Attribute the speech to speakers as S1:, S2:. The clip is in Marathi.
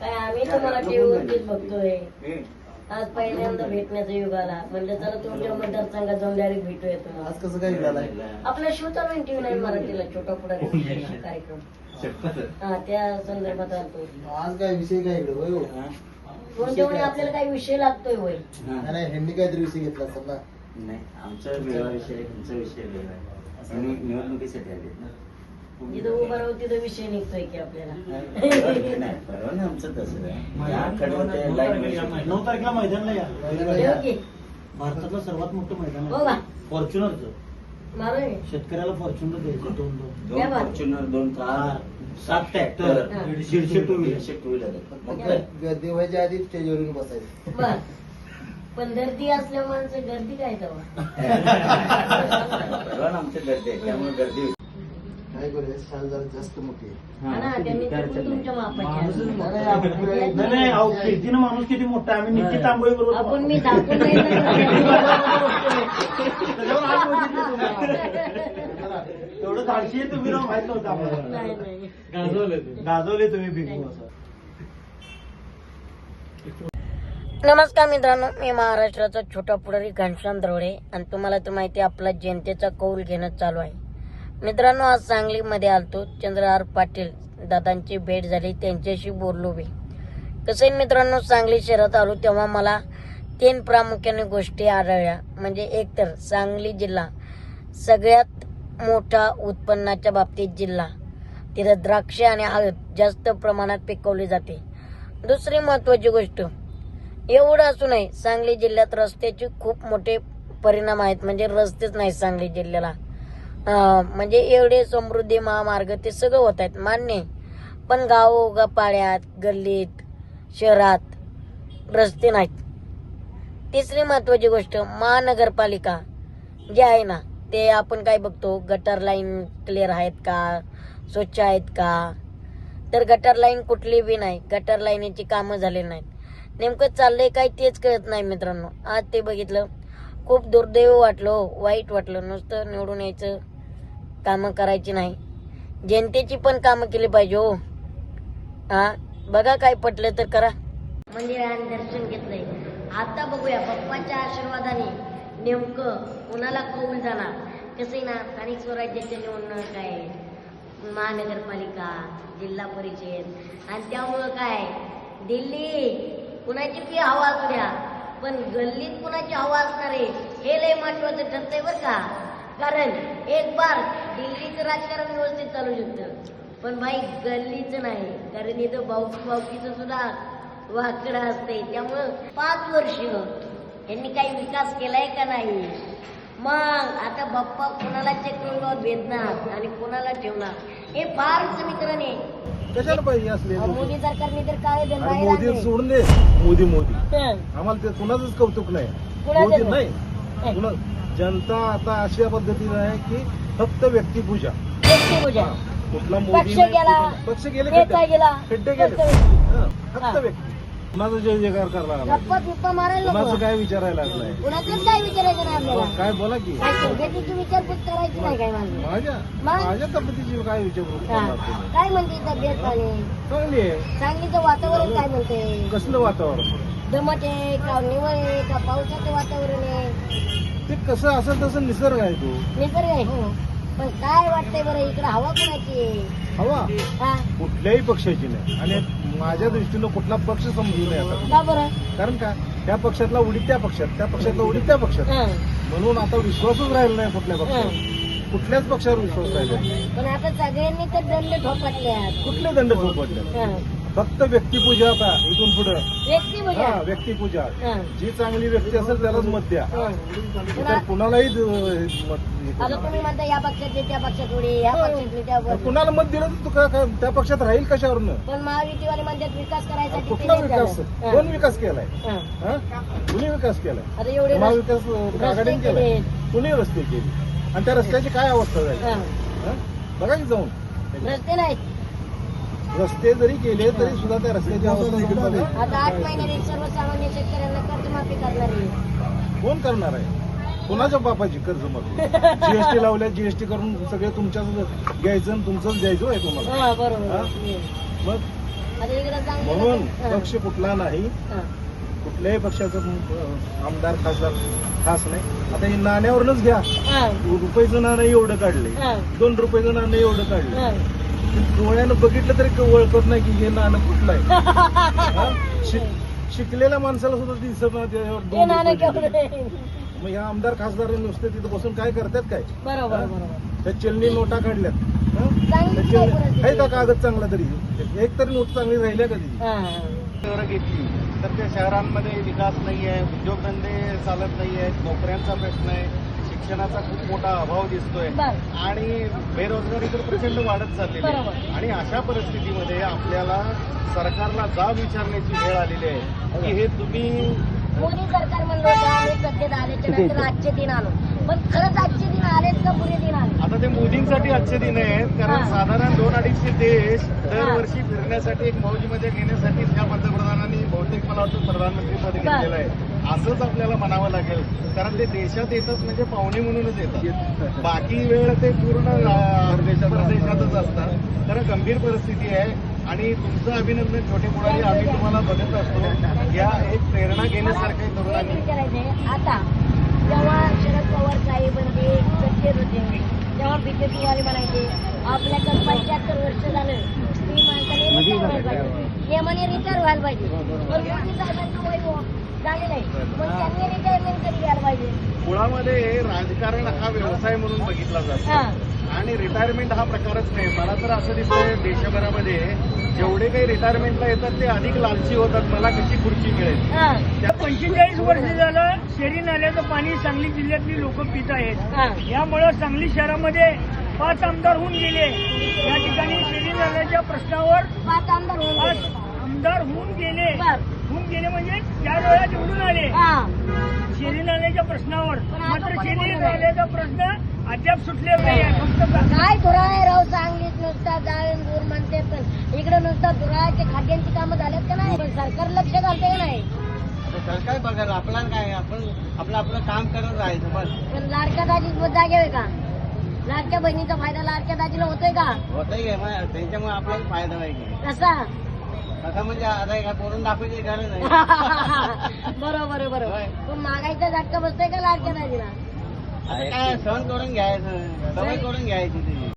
S1: काय आम्ही तुम्हाला टीव्हीवरतीच बघतोय. आज पहिल्यांदा भेटण्याचा युग आला म्हणलं चला तुमच्या मतदारसंघात जाऊन डायरेक्ट भेटूया तुम्हाला
S2: आज कसं काय झालंय?
S1: आपला शो चालू आहे टीव्ही नाईन मराठीला छोटा पुढारी कार्यक्रम. हा त्या संदर्भात आलतो
S2: आज काय विषय काय इकडे? होय हो?
S1: आपल्याला काही विषय लागतोय होय.
S2: नाही, नाही ह्यांनी काहीतरी विषय घेतला असेल ना.
S3: नाही आमचा वेगळा विषय आहे तुमचा विषय वेगळा आहे. आणि निवडणुकीसाठी आले ना.
S1: जिथं उभा राहू तिथं विषय निघतोय की आपल्याला.
S3: नाही परवा ना आमचं तसं आहे. या आठवड्यात ते लाईन वर-
S4: नऊ तारखेला मैदानला या.
S1: ठेव की.
S4: भारतातलं सर्वात मोठं मैदान
S1: हो का?
S4: आहे फॉर्च्युनरचं.
S1: मारू आहे.
S4: शेतकऱ्याला फॉर्च्युनर द्यायचं. दोन दोन.
S3: फॉर्च्युनर दोन कार
S4: सात ट्रॅक्टर
S1: हा.
S4: दीडशे टू व्हीलर
S3: दीडशे टू व्हीलर
S2: मग काय? गर्दी व्हायच्या आधी स्टेजवरून बसायचं.
S1: बर. पण गर्दी असल्या माणसं गर्दी काय तेव्हा?
S3: परवा गर्दी आहे त्यामुळे गर्दी होती.
S2: काय करूया शाल जरा जास्त मोठी आहे
S1: हा ना त्यांनी चुकून तुमच्या मापाची
S4: माणूसच
S1: आणली.
S4: मोठा
S2: नाही, आपण काय-
S4: नाही नाही अहो, कीर्तीनं माणूस किती मोठा आहे. आम्ही निश्चित तांबोळी बरोबर
S1: आपण मी दाखवून नाही
S4: त्याच्यावर हात बघितले तुम्हाला. तेवढं धाडशी आहे तुम्ही राव माहीत नव्हतं आम्हाला.
S1: नाही नाही.
S4: गाजवले तुम्ही. बिग बॉस
S1: नमस्कार मित्रांनो मी महाराष्ट्राचा छोटा पुढारी घनश्याम द्रवडे आणि तुम्हाला तर माहिती आहे, आपला जनतेचा कौल घेणं चालू आहे. मित्रांनो आज सांगलीमध्ये आलतो चंद्रहार पाटील. दादांची भेट झाली त्यांच्याशी बोललो मी. कसं मित्रांनो सांगली शहरात आलो तेव्हा मला तीन प्रामुख्याने गोष्टी आढळल्या. म्हणजे एकतर सांगली जिल्हा सगळ्यात मोठा उत्पन्नाच्या बाबतीत जिल्हा. तिथं द्राक्ष आणि हळद जास्त प्रमाणात पिकवली जाते. दुसरी महत्वाची गोष्ट एवढं असूनही सांगली जिल्ह्यात रस्त्याचे खूप मोठे परिणाम आहेत. म्हणजे रस्तेच नाही सांगली जिल्ह्याला. म्हणजे एवढे समृद्धी महामार्ग ते सगळं होत आहेत मान्य पण गाव पाड्यात गल्लीत शहरात रस्ते नाहीत. तिसरी महत्वाची गोष्ट महानगरपालिका जे आहे ना ते आपण काय बघतो गटर लाईन क्लिअर आहेत का? स्वच्छ आहेत का? तर गटर लाईन कुठली बी नाही गटर लाईनीची कामं झाली नाहीत. नेमकं चाललंय काय तेच कळत नाही मित्रांनो. आज ते बघितलं खूप दुर्दैव वाटलं वाईट वाटलं. नुसतं निवडून यायचं कामं करायची नाही. जनतेची पण कामं केली पाहिजे हो. हा? बघा काय पटलं तर करा. मंदिराने दर्शन घेतलंय. आता बघूया बाप्पाच्या आशीर्वादाने नेमकं कोणाला कौल जाणार? कसं आहे ना स्थानिक स्वराज्याच्या निवडणूक आहे. महानगरपालिका जिल्हा परिषद. आणि त्यामुळं काय? दिल्ली. कुणाची बी हवा द्या. पण गल्लीत कुणाची हवा असणार आहे हे लय महत्वाचं ठरतंय बरं का? कारण एक बार दिल्लीचं राजकारण व्यवस्थित चालू शकतं. पण भाई गल्लीचं नाही कारण इथं भाऊकी भाऊकीचं सुद्धा वाकडं असते त्यामुळं पाच वर्ष यांनी काही विकास केलाय का नाही? मग आता बाप्पा कोणाला चक्रावर भेदणार आणि कोणाला ठेवणार? हे फारच मित्राने
S5: कशाला पाहिजे असले
S1: मोदी सरकारने तर बाहेर
S5: मोदी
S1: आणले.
S5: सोडून दे. मोदी मोदी.
S1: हं.
S5: आम्हाला ते कुणाचंच कौतुक नाही.
S1: कुणाचं
S5: मोदी
S1: नाही?
S5: नाही. कुणा जनता आता अशा पद्धतीने आहे की फक्त व्यक्तिपूजा.
S1: व्यक्तिपूजा.
S5: कुठला
S1: पक्ष
S5: मोदी नाही,
S1: गेला,
S5: कुठला- पक्ष गेले
S1: नेता
S5: खड्डे.
S1: गेला,
S5: खड्डे गेले.
S1: फक्त
S5: हं, फक्त
S1: हा.
S5: व्यक्ती कुणाचं जय जयकार
S1: गप्पा बिप्पा मारायला
S5: कुणाचं
S1: नको
S5: काय विचारायला लागलाय?
S1: कुणाचंच काय विचारायचं नाही आपल्याला.
S5: काय बोला की.
S1: काय तब्येतीची विचारपूस करायची नाही काय माझी
S5: माझ्या
S1: मग?
S5: माझ्या तब्येतीची काय विचारपूस
S1: हा.
S5: करणार?
S1: काय म्हणते तब्येत पाणी?
S5: चांगली आहे.
S1: सांगलीचं वातावरण काय म्हणते?
S5: कसलं वातावरण?
S1: दमट आहे का निवळ आहे का पावसाचं वातावरण आहे?
S5: ते कसं असं तसं निसर्ग आहे तो.
S1: निसर्ग आहे? पण काय वाटतंय बरं इकडे हवा कोणाची आहे?
S5: हवा?
S1: हा.
S5: कुठल्याही पक्षाची नाही. आणि माझ्या दृष्टीनं कुठला पक्ष समजू नये आता. कारण का? त्या पक्षातला उडी त्या पक्षात त्या पक्षातला उडी त्या पक्षात. म्हणून आता विश्वासच राहिला नाही कुठल्या पक्षावर.
S1: हं.
S5: कुठल्याच पक्षावर विश्वास राहिला नाही.
S1: पण आता सगळ्यांनी तर दंड ठोपटल्यात
S5: कुठले दंड झोपडले. फक्त व्यक्तिपूजा आता इथून पुढे.
S1: व्यक्ती
S5: हा व्यक्तिपूजा. जी चांगली व्यक्ती असेल त्यालाच मत द्या. तर कुणालाही द- मत हे करू
S1: आता
S5: नका.
S1: तुम्ही म्हणता या पक्षातले त्या पक्षात उडी या पक्षातले त्या
S5: तर
S1: पक्षात
S5: कुणाला मत दिलं तर तू का- का- त्या पक्षात राहील कशावरनं?
S1: पण महायुतीवाले म्हणतात विकास करायसाठी
S5: कुठला विकास? कोण विकास केलाय?
S1: हं.
S5: हा? कुणी विकास केलाय?
S1: आता एवढे रस्ते-
S5: महाविकास आघाडीने केलाय. कुणी रस्ते केले? आणि त्या रस्त्याची काय अवस्था झाली?
S1: हं.
S5: हा? बघा की जाऊन.
S1: रस्ते नाहीत.
S5: रस्ते जरी केले तरी सुद्धा त्या रस्त्याची अवस्था.
S1: आता आठ महिन्याने सर्वसामान्य शेतकऱ्यांना कर्जमाफी करणार आहे
S5: कोण करणार आहे कोणाच्या बापाची कर्ज मग जीएसटी लावल्या जीएसटी करून सगळे तुमच्याच घ्यायचं आणि तुमचंच द्यायचं आहे तुम्हाला
S1: हा? बरोबर
S5: मग म्हणून. पक्ष कुठला नाही. कुठल्याही पक्षाचं अं, आमदार खासदार खास नाही आता हे नाण्यावरूनच घ्या
S1: हा.
S5: रुपयाचं नाणं एवढं काढले
S1: हा.
S5: दोन रुपयाचं नाणं एवढं काढले. डोळ्यानं बघितलं तरी ओळखत नाही की हे नाणं कुठलं आहे? शिक- शिकलेल्या माणसाला सुद्धा दिसत नाही? मग ह्या आमदार खासदार नुसते तिथे बसून काय करतात काय
S1: बरोबर
S5: हा?
S1: बरोबर
S5: त्या चलनी नोटा काढल्यात? आहे का कागद चांगला तरी एक तरी नोट चांगली राहिल्या कधी.
S4: शहरं घेतली तर त्या शहरांमध्ये विकास नाही आहे उद्योगधंदे चालत नाही आहेत नोकऱ्यांचा प्रश्न आहे शिक्षणाचा खूप मोठा अभाव दिसतोय. आणि बेरोजगारी तर प्रचंड वाढत चाललेली. आहे आणि अशा परिस्थितीमध्ये आपल्याला सरकारला जाब विचारण्याची वेळ आलेली आहे की हे तुम्ही
S1: मोदी सरकार म्हणलं सत्तेत आल्याच्यानंतर आजचे दिन आलो पण खरंच आजचे दिन आलेत का पुरे दिन आले
S4: आता ते मोदींसाठी आजचे दिन आहेत कारण
S1: हा.
S4: साधारण दोन अडीचशे देश दरवर्षी फिरण्यासाठी एक मौजीमध्ये घेण्यासाठी त्या पंतप्रधानांनी बहुतेक मला वाटतं प्रधानमंत्री पद घेतलेलं आहे. असंच आपल्याला म्हणावं लागेल कारण ते देशात येतच म्हणजे पाहुणे म्हणूनच येतात. बाकी वेळ ते पूर्ण अं, परदेशातच असतात. तर गंभीर परिस्थिती आहे. आणि तुमचं अभिनंदन छोटे मुलांनी आम्ही तुम्हाला बघत असतो. या एक प्रेरणा घेण्यासारख्या
S1: एक
S4: तरुणांनी
S1: विचारायचंय आता जेव्हा शरद पवार साहेब म्हणजे सत्तेत होते तेव्हा बीजेपी वाले म्हणायचे आपल्याकडे पंच्याहत्तर वर्ष झालं ती माणसाने रिटायर व्हायला पाहिजे. हे म्हणे रिटायर व्हायला पाहिजे. पण मोदी साहेबांचं वय हो- झालेलं आहे. पण त्यांनी रिटायरमेंट कधी घ्यायला पाहिजे?
S4: मुळामध्ये राजकारण हा व्यवसाय म्हणून बघितला जातो.
S1: हा.
S4: आणि रिटायरमेंट हा प्रकारच नाही. मला तर असं दिसतंय देशभरामध्ये जेवढे काही रिटायरमेंटला येतात ते अधिक लालची होतात. मला कशी खुर्ची मिळेल?
S1: हा.
S6: पंचेचाळीस वर्ष झालं शेरी नाल्याचं पाणी सांगली जिल्ह्यातली लोक पित आहेत. यामुळं सांगली शहरामध्ये पाच आमदार होऊन गेले. या ठिकाणी शेरी नाल्याच्या प्रश्नावर
S1: पाच आमदार होऊन
S6: पाच
S1: गेले.
S6: आमदार होऊन गेले. होऊन गेले म्हणजे त्या वेळा निवडून आले.
S1: हा.
S6: शेरी नाल्याच्या प्रश्नावर. मात्र शेरी. नाल्याचा प्रश्न अद्याप नाही आहे फक्त
S1: काय धुराळे राव सांगलीत नुसता जाळून दूर म्हणते पण इकडे नुसता धुराळ्याचे खाद्यांची कामं झाल्यात का नाही? पण सरकार लक्ष घालते का नाही?
S4: सरकार बघायला आपल्याला काय आपण आपलं आपलं काम करत राहायचं बस.
S1: पण लाडक्या आहे का? लाडक्या बहिणीचा फायदा लाडक्या दाजीला होतोय का?
S4: होतंय काय मग त्यांच्यामुळे आपल्याला फायदा नाही
S1: कसा?
S4: कसं म्हणजे आता काय बोलून दाखवायची गरज नाही.
S1: बरोबर आहे, बरोबर. पण महागाईचा झटका बसतोय का लाडक्या दाजीला?
S4: काय सहन करून घ्यायचं सवय करून घ्यायची ती.